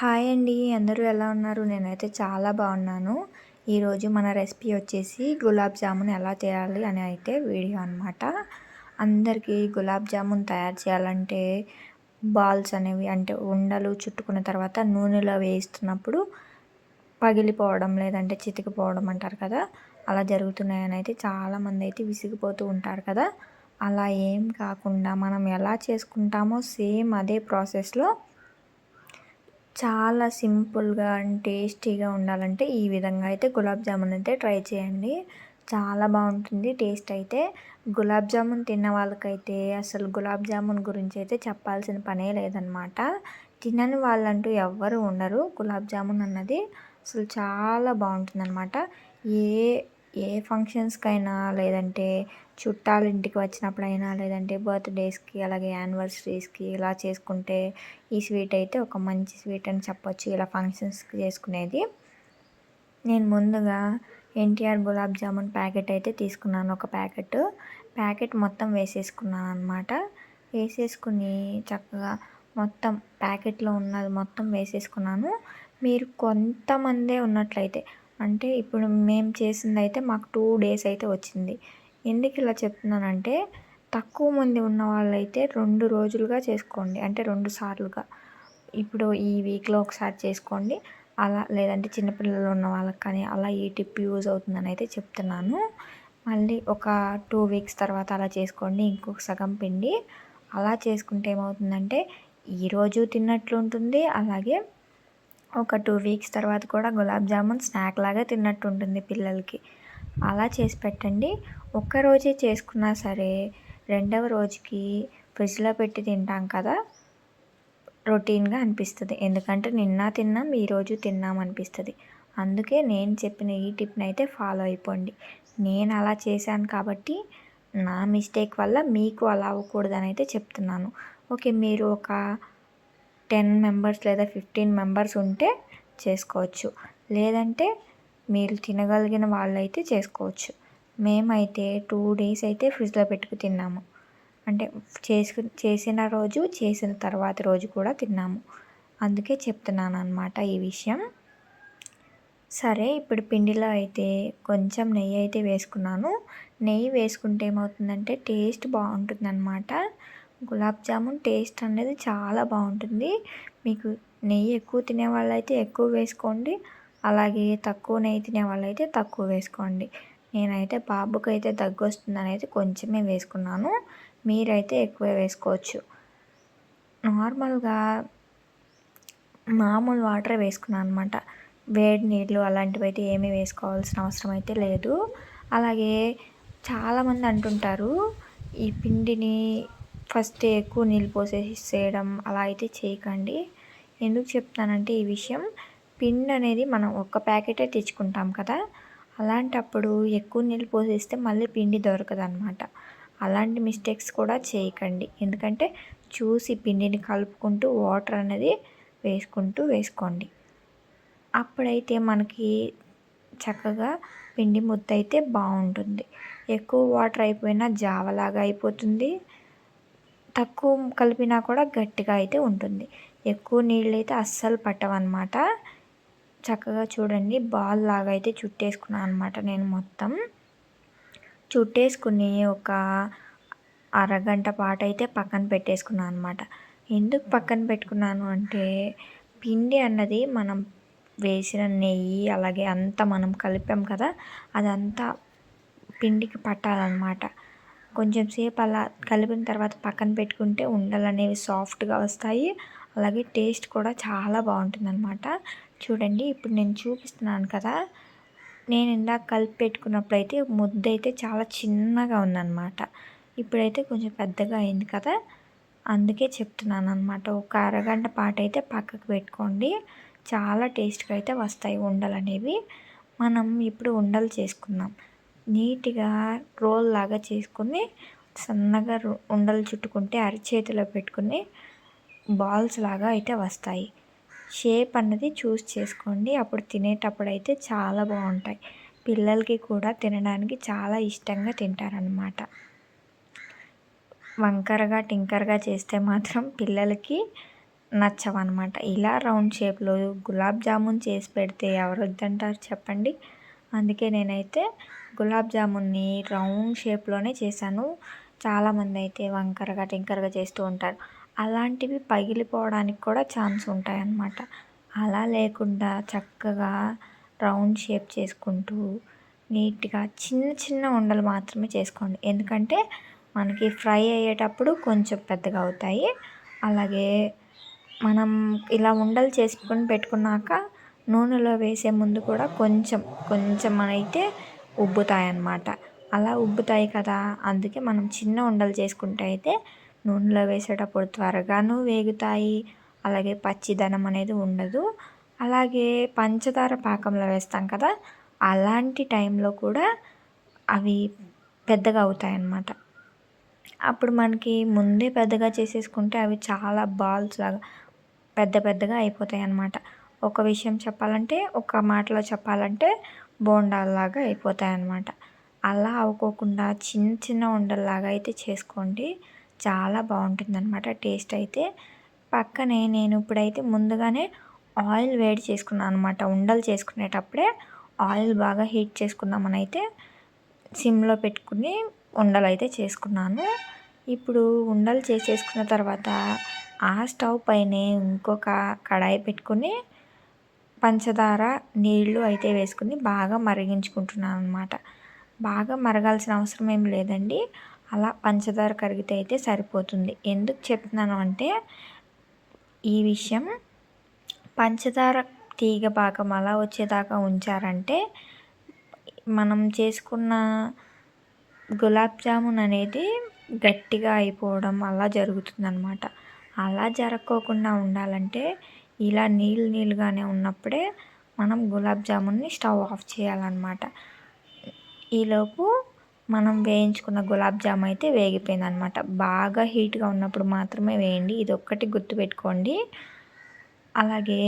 Hi అండి అందరూ ఎలా ఉన్నారు? నేనైతే చాలా బాగున్నాను. ఈరోజు మన రెసిపీ వచ్చేసి గులాబ్ జామున్ ఎలా చేయాలి అని అయితే వీడియో అనమాట అందరికీ గులాబ్ జామున్ తయారు చేయాలంటే బాల్స్ అనేవి అంటే ఉండలు చుట్టుకున్న తర్వాత నూనెలో వేస్తున్నప్పుడు పగిలిపోవడం లేదంటే చితికిపోవడం అంటారు కదా అలా జరుగుతున్నాయని అయితే చాలామంది అయితే విసిగిపోతూ ఉంటారు కదా. అలా ఏం కాకుండా మనం ఎలా చేసుకుంటామో సేమ్ అదే ప్రాసెస్లో చాలా సింపుల్గా అండ్ టేస్టీగా ఉండాలంటే ఈ విధంగా అయితే గులాబ్ జామున్ అయితే ట్రై చేయండి. చాలా బాగుంటుంది టేస్ట్ అయితే. గులాబ్ జామున్ తిన్న వాళ్ళకైతే అసలు గులాబ్ జామున్ గురించి అయితే చెప్పాల్సిన పనే లేదనమాట. తినని వాళ్ళంటూ ఎవ్వరు ఉండరు. గులాబ్ జామున్ అన్నది అసలు చాలా బాగుంటుంది అనమాట ఏ ఏ ఫంక్షన్స్కైనా లేదంటే చుట్టాలు ఇంటికి వచ్చినప్పుడైనా లేదంటే బర్త్డేస్కి అలాగే యానివర్సరీస్కి ఇలా చేసుకుంటే ఈ స్వీట్ అయితే ఒక మంచి స్వీట్ అని చెప్పొచ్చు. ఇలా ఫంక్షన్స్కి చేసుకునేది. నేను ముందుగా ఎన్టీఆర్ గులాబ్ జామున్ ప్యాకెట్ అయితే తీసుకున్నాను. ఒక ప్యాకెట్. ప్యాకెట్ మొత్తం వేసేసుకున్నాను అనమాట వేసేసుకుని చక్కగా మొత్తం ప్యాకెట్లో ఉన్నది మొత్తం వేసేసుకున్నాను. మీరు కొంతమందే ఉన్నట్లయితే అంటే ఇప్పుడు మేము చేసింది అయితే మాకు టూ డేస్ అయితే వచ్చింది. ఎందుకు ఇలా చెప్తున్నానంటే తక్కువ మంది ఉన్న వాళ్ళైతే రెండు రోజులుగా చేసుకోండి. అంటే రెండు సార్లుగా. ఇప్పుడు ఈ వీక్లో ఒకసారి చేసుకోండి. అలా లేదంటే చిన్నపిల్లలు ఉన్న వాళ్ళకి కానీ అలా ఈ టిప్ యూజ్ అవుతుందని అయితే చెప్తున్నాను. మళ్ళీ ఒక టూ వీక్స్ తర్వాత అలా చేసుకోండి. ఇంకొక సగం పిండి. అలా చేసుకుంటే ఏమవుతుందంటే ఈరోజు తిన్నట్లు ఉంటుంది. అలాగే ఒక టూ వీక్స్ తర్వాత కూడా గులాబ్ జామున్ స్నాక్ లాగా తిన్నట్టు ఉంటుంది పిల్లలకి. అలా చేసి పెట్టండి. ఒక్కరోజే చేసుకున్నా సరే రెండవ రోజుకి ఫ్రిడ్జ్లో పెట్టి తింటాం కదా రొటీన్గా అనిపిస్తుంది. ఎందుకంటే నిన్న తిన్నాం ఈరోజు తిన్నాం అనిపిస్తుంది. అందుకే నేను చెప్పిన ఈ టిప్ని అయితే ఫాలో అయిపోండి. నేను అలా చేశాను కాబట్టి నా మిస్టేక్ వల్ల మీకు అలా అవ్వకూడదని అయితే చెప్తున్నాను. ఓకే మీరు ఒక టెన్ మెంబర్స్ లేదా ఫిఫ్టీన్ మెంబర్స్ ఉంటే చేసుకోవచ్చు. లేదంటే మీరు తినగలిగిన వాళ్ళైతే చేసుకోవచ్చు. మేమైతే టూ డేస్ అయితే ఫ్రిడ్జ్లో పెట్టుకు తిన్నాము. అంటే చేసుకు చేసిన రోజు చేసిన తర్వాత రోజు కూడా తిన్నాము. అందుకే చెప్తున్నాను అనమాట ఈ విషయం. సరే ఇప్పుడు పిండిలో అయితే కొంచెం నెయ్యి అయితే వేసుకున్నాను. నెయ్యి వేసుకుంటే ఏమవుతుందంటే టేస్ట్ బాగుంటుందన్నమాట. గులాబ్ జామున్ టేస్ట్ అనేది చాలా బాగుంటుంది. మీకు నెయ్యి ఎక్కువ తినే వాళ్ళైతే ఎక్కువ వేసుకోండి. అలాగే తక్కువ నెయ్యి తినే వాళ్ళైతే తక్కువ వేసుకోండి. నేనైతే బాబుకి అయితే దగ్గు వస్తుందని అయితే కొంచెమే వేసుకున్నాను. మీరైతే ఎక్కువే వేసుకోవచ్చు. నార్మల్గా మామూలు వాటర్ వేసుకున్నాను అనమాట వేడి నీళ్ళు అలాంటివి అయితే ఏమీ వేసుకోవాల్సిన అవసరం అయితే లేదు. అలాగే చాలామంది అంటుంటారు ఈ పిండిని ఫస్ట్ ఎక్కువ నీళ్ళు పోసేసి చేయడం అలా అయితే చేయకండి. ఎందుకు చెప్తానంటే ఈ విషయం పిండి అనేది మనం ఒక్క ప్యాకెటే తెచ్చుకుంటాం కదా అలాంటప్పుడు ఎక్కువ నీళ్ళు పోసేస్తే మళ్ళీ పిండి దొరకదు అనమాట అలాంటి మిస్టేక్స్ కూడా చేయకండి. ఎందుకంటే చూసి పిండిని కలుపుకుంటూ వాటర్ అనేది వేసుకుంటూ వేసుకోండి. అప్పుడైతే మనకి చక్కగా పిండి ముద్ద అయితే బాగుంటుంది. ఎక్కువ వాటర్ అయిపోయినా జావలాగా అయిపోతుంది. తక్కువ కలిపినా కూడా గట్టిగా అయితే ఉంటుంది. ఎక్కువ నీళ్ళు అయితే అస్సలు పట్టవన్నమాట. చక్కగా చూడండి బాల్ లాగా అయితే చుట్టేసుకున్నాను అనమాట నేను మొత్తం. చుట్టేసుకుని ఒక అరగంట పాటు అయితే పక్కన పెట్టేసుకున్నాను అనమాట ఎందుకు పక్కన పెట్టుకున్నాను అంటే పిండి అన్నది మనం వేసిన నెయ్యి అలాగే అంతా మనం కలిపాం కదా అదంతా పిండికి పట్టాలన్నమాట. కొంచెం సేపు అలా కలిపిన తర్వాత పక్కన పెట్టుకుంటే ఉండలు అనేవి సాఫ్ట్గా వస్తాయి. అలాగే టేస్ట్ కూడా చాలా బాగుంటుందన్నమాట. చూడండి ఇప్పుడు నేను చూపిస్తున్నాను కదా. నేను ఇందాక కలిపి పెట్టుకున్నప్పుడు అయితే ముద్ద అయితే చాలా చిన్నగా ఉందన్నమాట. ఇప్పుడైతే కొంచెం పెద్దగా అయింది కదా. అందుకే చెప్తున్నాను అనమాట ఒక అరగంట పాటు అయితే పక్కకు పెట్టుకోండి. చాలా టేస్ట్గా అయితే వస్తాయి ఉండలు అనేవి. మనం ఇప్పుడు ఉండలు చేసుకుందాం. నీట్గా రోల్ లాగా చేసుకుని సన్నగా ఉండలు చుట్టుకుంటే అరిచేతిలో పెట్టుకుని బాల్స్ లాగా అయితే వస్తాయి. షేప్ అన్నది చూస్ చేసుకోండి. అప్పుడు తినేటప్పుడు అయితే చాలా బాగుంటాయి. పిల్లలకి కూడా తినడానికి చాలా ఇష్టంగా తింటారనమాట వంకరగా టింకరగా చేస్తే మాత్రం పిల్లలకి నచ్చవన్నమాట. ఇలా రౌండ్ షేప్లో గులాబ్ జామున్ చేసి పెడితే ఎవరు వద్దంటారు చెప్పండి? అందుకే నేనైతే గులాబ్ జామున్ని రౌండ్ షేప్లోనే చేశాను. చాలామంది అయితే వంకరగా టింకరగా చేస్తూ ఉంటారు. అలాంటివి పగిలిపోవడానికి కూడా ఛాన్స్ ఉంటాయన్నమాట. అలా లేకుండా చక్కగా రౌండ్ షేప్ చేసుకుంటూ నీట్గా చిన్న చిన్న ఉండలు మాత్రమే చేసుకోండి. ఎందుకంటే మనకి ఫ్రై అయ్యేటప్పుడు కొంచెం పెద్దగా అవుతాయి. అలాగే మనం ఇలా ఉండలు చేసుకొని పెట్టుకున్నాక నూనెలో వేసే ముందు కూడా కొంచెం కొంచెం అయితే ఉబ్బుతాయి అన్నమాట అలా ఉబ్బుతాయి కదా అందుకే మనం చిన్న ఉండలు చేసుకుంటే అయితే నూనెలో వేసేటప్పుడు త్వరగాను వేగుతాయి. అలాగే పచ్చిదనం అనేది ఉండదు. అలాగే పంచదార పాకంలో వేస్తాం కదా అలాంటి టైంలో కూడా అవి పెద్దగా అవుతాయి అన్నమాట అప్పుడు మనకి ముందే పెద్దగా చేసేసుకుంటే అవి చాలా బాల్స్ లాగా పెద్ద పెద్దగా అయిపోతాయి అన్నమాట ఒక విషయం చెప్పాలంటే ఒక మాటలో చెప్పాలంటే బోండాల్లాగా అయిపోతాయి అన్నమాట అలా అవ్వకోకుండా చిన్న చిన్న ఉండల్లాగా అయితే చేసుకోండి. చాలా బాగుంటుంది అనమాట టేస్ట్ అయితే. పక్కనే నేను ఇప్పుడైతే ముందుగానే ఆయిల్ వేడి చేసుకున్నాను అనమాట ఉండలు చేసుకునేటప్పుడే ఆయిల్ బాగా హీట్ చేసుకుందామని అయితే సిమ్లో పెట్టుకుని ఉండలు అయితే చేసుకున్నాను. ఇప్పుడు ఉండలు చేసేసుకున్న తర్వాత ఆ స్టవ్ పైనే ఇంకొక కడాయి పెట్టుకుని పంచదార నీళ్ళు అయితే వేసుకుని బాగా మరిగించుకుంటున్నాను అనమాట బాగా మరగాల్సిన అవసరం ఏం లేదండి. అలా పంచదార కరిగితే అయితే సరిపోతుంది. ఎందుకు చెప్తున్నాను అంటే ఈ విషయం పంచదార తీగ భాగం అలా వచ్చేదాకా ఉంచారంటే మనం చేసుకున్న గులాబ్ జామున్ అనేది గట్టిగా అయిపోవడం అలా జరుగుతుందన్నమాట. అలా జరగకోకుండా ఉండాలంటే ఇలా నీళ్ళు నీళ్ళుగానే ఉన్నప్పుడే మనం గులాబ్ జామున్ని స్టవ్ ఆఫ్ చేయాలన్నమాట. ఈలోపు మనం వేయించుకున్న గులాబ్ జామ్ అయితే వేగిపోయింది అనమాట బాగా హీట్గా ఉన్నప్పుడు మాత్రమే వేయండి. ఇది ఒక్కటి గుర్తుపెట్టుకోండి. అలాగే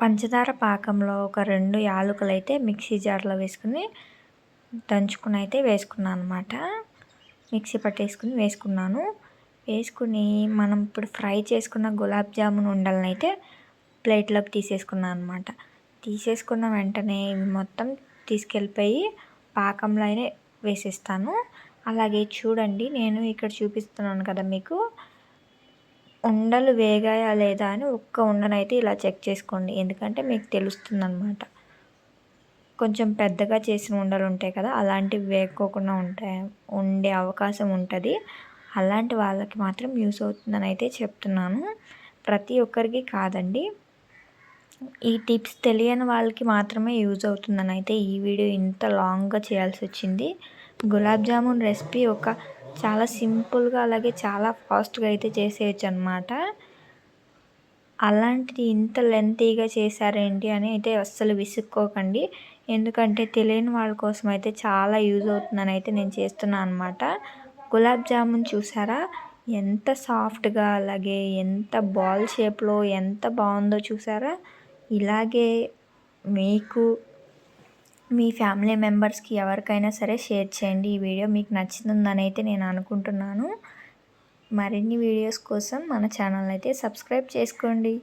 పంచదార పాకంలో ఒక రెండు యాలకులు అయితే మిక్సీ జార్లో వేసుకుని దంచుకుని అయితే వేసుకున్నాను అనమాట మిక్సీ పట్టేసుకుని వేసుకున్నాను. వేసుకుని మనం ఇప్పుడు ఫ్రై చేసుకున్న గులాబ్ జామున్ ఉండలను అయితే ప్లేట్లోకి తీసేసుకున్నాను అనమాట తీసేసుకున్న వెంటనే ఇవి మొత్తం తీసుకెళ్ళిపోయి పాకంలో అయినా వేసేస్తాను. అలాగే చూడండి నేను ఇక్కడ చూపిస్తున్నాను కదా మీకు. ఉండలు వేగాయా లేదా అని ఒక్క ఉండనైతే ఇలా చెక్ చేసుకోండి. ఎందుకంటే మీకు తెలుస్తుంది అనమాట కొంచెం పెద్దగా చేసిన ఉండలు ఉంటాయి కదా అలాంటివి వేసుకోకుండా ఉంటాయి ఉండే అవకాశం ఉంటుంది. అలాంటి వాళ్ళకి మాత్రం యూస్ అవుతుందని అయితే చెప్తున్నాను. ప్రతి ఒక్కరికి కాదండి. ఈ టిప్స్ తెలియని వాళ్ళకి మాత్రమే యూజ్ అవుతుందని అయితే ఈ వీడియో ఇంత లాంగ్గా చేయాల్సి వచ్చింది. గులాబ్ జామున్ రెసిపీ ఒక చాలా సింపుల్గా అలాగే చాలా ఫాస్ట్గా అయితే చేసేయచ్చు అనమాట అలాంటిది ఇంత లెంతీగా చేశారేంటి అని అయితే అస్సలు విసుక్కోకండి. ఎందుకంటే తెలియని వాళ్ళ కోసం అయితే చాలా యూజ్ అవుతుందని అయితే నేను చేస్తున్నాను అనమాట గులాబ్ జామున్ చూసారా? ఎంత సాఫ్ట్గా అలాగే ఎంత బాల్ షేప్లో ఎంత బాగుందో చూసారా? ఇలాగే మీకు మీ ఫ్యామిలీ మెంబర్స్కి ఎవరికైనా సరే షేర్ చేయండి. ఈ వీడియో మీకు నచ్చుతుందని అయితే నేను అనుకుంటున్నాను. మరిన్ని వీడియోస్ కోసం మన ఛానల్ అయితే సబ్స్క్రైబ్ చేసుకోండి.